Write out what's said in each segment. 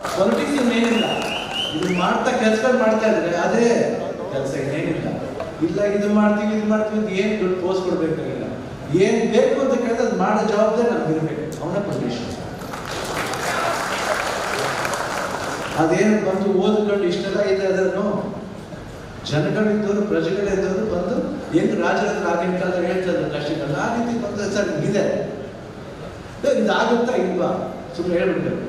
Politics ಇನ್ನೇನಿಲ್ಲ ಇದು ಮಾಡ್ತಾ ಕೆಲಸಗಳು ಮಾಡ್ತಾ ಇದ್ರೆ ಅದೇ ಕೆಲಸ ಇನ್ನೇನಿಲ್ಲ ಇಲ್ಲ ಇದು ಮಾಡ್ತೀವಿ ಇದು ಮಾಡ್ತೀವಿ ಅಂತ ಏನು ದುಡ್ಡು ಪೋಸ್ಟ್ ಕೊಡ್ಬೇಕಾಗಿಲ್ಲ. ಏನ್ ಬೇಕು ಅಂತ ಕೇಳಿದ್ರೆ ಅದು ಮಾಡೋ ಜವಾಬ್ದಾರಿ ನಮ್ಗಿರ್ಬೇಕು ಅವನ ಪೊಸಿಷನ್ ಅದೇನು ಬಂದು ಓದ್ಕೊಂಡು ಇಷ್ಟೆಲ್ಲ ಇದೆ ಅದನ್ನು ಜನಗಳಿದ್ದವರು ಪ್ರಜೆಗಳಿದ್ದವರು ಬಂದು ಏನು ರಾಜರ ಹತ್ರ ಆಗಿನ ಕಾಲದಲ್ಲಿ ಹೇಳ್ತಾರೆ ಕಷ್ಟಗಳು, ಆ ರೀತಿ ಬಂದ ಸರ್, ಇದೆ. ಇದಾಗುತ್ತಾ ಇಲ್ವಾ? ಸುಮ್ಮನೆ ಹೇಳ್ಬಿಡ್ಬೇಕು.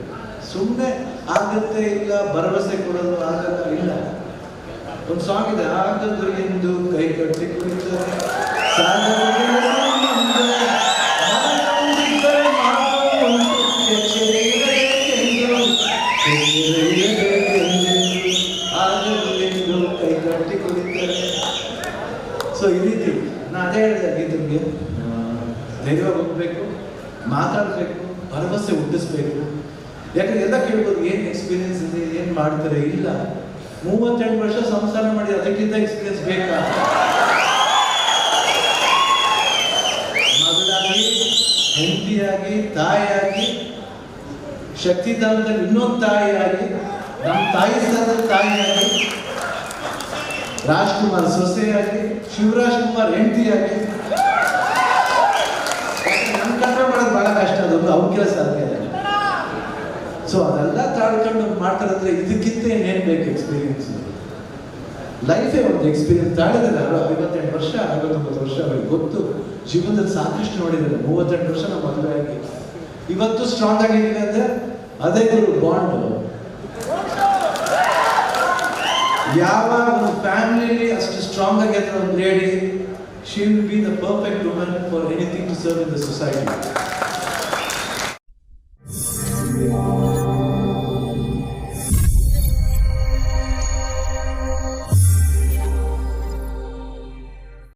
ಸುಮ್ಮನೆ ಆಗುತ್ತೆ ಇಲ್ಲ, ಭರವಸೆ ಕೊಡೋದು ಆಗಲ್ಲ ಇಲ್ಲ. ಒಂದು ಸಾಂಗ್ ಇದೆ ಆಗದು ಎಂದು ಕೈ ಕೈ ಕಟ್ಟಿ ಕುಳಿತಾರೆ. ಸೊ ರೀತಿ ನಾನು ಅದೇ ಹೇಳಿದೆ ಧೈರ್ಯವಾಗಿ ಹೋಗ್ಬೇಕು, ಮಾತಾಡಬೇಕು, ಭರವಸೆ ಹುಟ್ಟಿಸ್ಬೇಕು. ಯಾಕಂದ್ರೆ ಎಲ್ಲ ಕೇಳ್ಬೋದು, ಏನು ಎಕ್ಸ್ಪೀರಿಯನ್ಸ್ ಇದೆ, ಏನು ಮಾಡ್ತಾರೆ? ಇಲ್ಲ. ಮೂವತ್ತೆಂಟು ವರ್ಷ ಸಂಸಾರ ಮಾಡಿ, ಅದಕ್ಕಿಂತ ಎಕ್ಸ್ಪೀರಿಯನ್ಸ್ ಬೇಕಾ? ಮಗಳಾಗಿ ಹೆಂಡಿಯಾಗಿ ತಾಯಿಯಾಗಿ ಶಕ್ತಿದಾನದಲ್ಲಿ ಇನ್ನೊಂದು ತಾಯಿಯಾಗಿ, ನಮ್ಮ ತಾಯಿ ಸ್ಥಾನದ ತಾಯಿಯಾಗಿ, ರಾಜ್ಕುಮಾರ್ ಸೊಸೆಯಾಗಿ ಶಿವರಾಜ್ ಕುಮಾರ್ ಹೆಂಡತಿಯಾಗಿ ನನ್ನ ಕಷ್ಟ ಮಾಡೋದು ಬಹಳ ಕಷ್ಟ ಅದು ಅವ್ರ ಕೆಲಸ ಇಲ್ಲ ಸೊ ಅದೆಲ್ಲ ತಾಳ್ಕೊಂಡು ಮಾಡ್ತಾರಂದ್ರೆ ಇದಕ್ಕಿಂತ ಏನೇನು ಬೇಕು ಎಕ್ಸ್ಪೀರಿಯನ್ಸ್ ಲೈಫೇ ಒಂದು ಎಕ್ಸ್ಪೀರಿಯನ್ಸ್ ತಾಳಿದ್ರೆ ಅವರು ಐವತ್ತೆಂಟು ವರ್ಷ, ಐವತ್ತೊಂಬತ್ತು ವರ್ಷ ಅವ್ರಿಗೆ ಗೊತ್ತು. ಜೀವನದಲ್ಲಿ ಸಾಕಷ್ಟು ನೋಡಿದ್ದಾರೆ. ಮೂವತ್ತೆಂಟು ವರ್ಷ ನಾವು ಮದುವೆ ಆಗಿ. ಇವತ್ತು ಸ್ಟ್ರಾಂಗ್ ಆಗಿದ್ದೀನಿ ಅಂದ್ರೆ ಅದೇ ಗುರು ಬಾಂಡ್ ಯಾವಾಗ ಒಂದು ಫ್ಯಾಮಿಲಿಲಿ ಅಷ್ಟು ಸ್ಟ್ರಾಂಗ್ ಆಗಿದ್ರೆ ಒಂದು lady she will be the perfect woman for anything to serve in the society